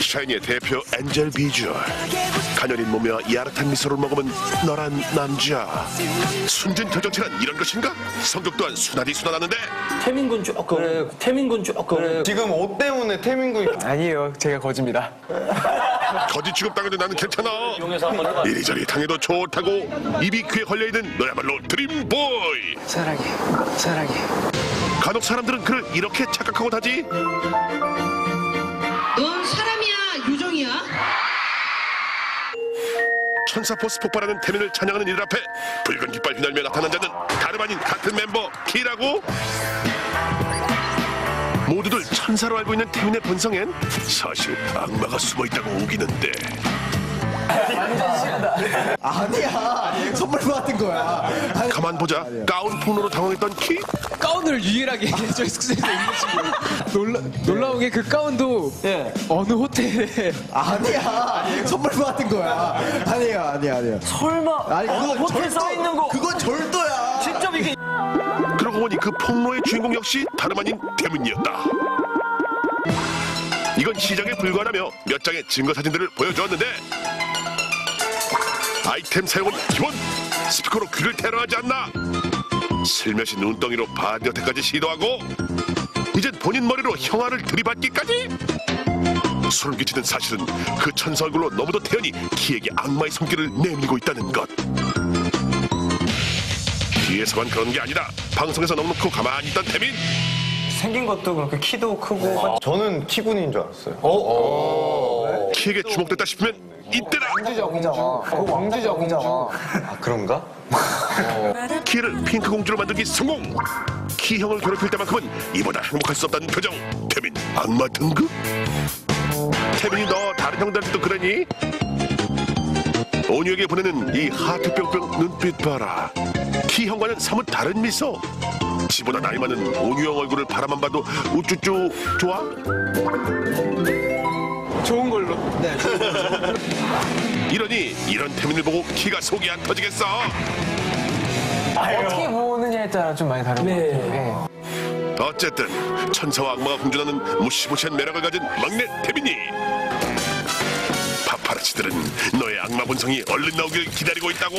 샤이니의 대표 엔젤 비주얼. 가녀린 몸매와 야릇한 미소를 머금은 너란 남자. 순진 저정체란 이런 것인가? 성격 또한 순하디 순하다는데. 태민군 조금. 태민군 조금. 지금 옷 때문에 태민 군이 아니에요. 제가 거짓입니다. 거짓 취급당해도 나는 괜찮아. 이용해서 한번 해봐. 이리저리 당해도 좋다고 입이 귀에 걸려있는 너야말로 드림보이. 사랑해. 사랑해. 간혹 사람들은 그를 이렇게 착각하고 다지 천사 포스 폭발하는 태민을 찬양하는 이들 앞에 붉은 깃발 휘날며 나타난 자는 다름 아닌 같은 멤버 키라고? 모두들 천사로 알고 있는 태민의 본성엔 사실 악마가 숨어있다고 우기는데 아니야. 선물 받은 거야. 아니, 가만 보자. 가운 폭로로 당황했던 키? 가운을 유일하게 저희 숙소에서 입는 친구. 놀라, 놀라운 게 그 가운도 어느 호텔에. 아니야. 선물 받은 거야. 아니야 아니야 아니야. 설마 아니 어느 그건 호텔 써 있는 거? 그건 절도야. 직접 이게 그러고 보니 그 폭로의 주인공 역시 다름 아닌 태민이었다. 이건 시장에 불과하며 몇 장의 증거 사진들을 보여주었는데 아이템 사용은 기본. 스피커로 귀를 테러하지 않나? 슬며시 눈덩이로 반여태까지 시도하고 이젠 본인 머리로 형아를 들이받기까지? 소름 끼치는 사실은 그 천사 얼굴로 너무도 태연히 키에게 악마의 손길을 내밀고 있다는 것. 뒤에서만 그런 게 아니라 방송에서 넉넉히 가만히 있던 태민. 생긴 것도 그렇게 키도 크고. 저는 키군인 줄 알았어요. 키에게 주목됐다 싶으면 이때다. 왕주적이잖아. 아 그런가? 키를 핑크 공주로 만들기 성공. 키형을 괴롭힐 때만큼은 이보다 행복할 수 없다는 표정. 태민 악마 등급 태민이 너 다른 형들한테도 그러니? 온유에게 보내는 이 하트 뿅뿅 눈빛 봐라. 키 형과는 사뭇 다른 미소. 지보다 나이 많은 온유 형 얼굴을 바라만 봐도 우쭈쭈 좋아? 걸로. 이러니 이런 태민을 보고 키가 속이 안 터지겠어 어떻게 보느냐에 따라 좀 많이 다른 것 같아요. 네. 어쨌든 천사와 악마가 공존하는 무시무시한 매력을 가진 막내 태민이 파파라치들은 너의 악마 본성이 얼른 나오길 기다리고 있다고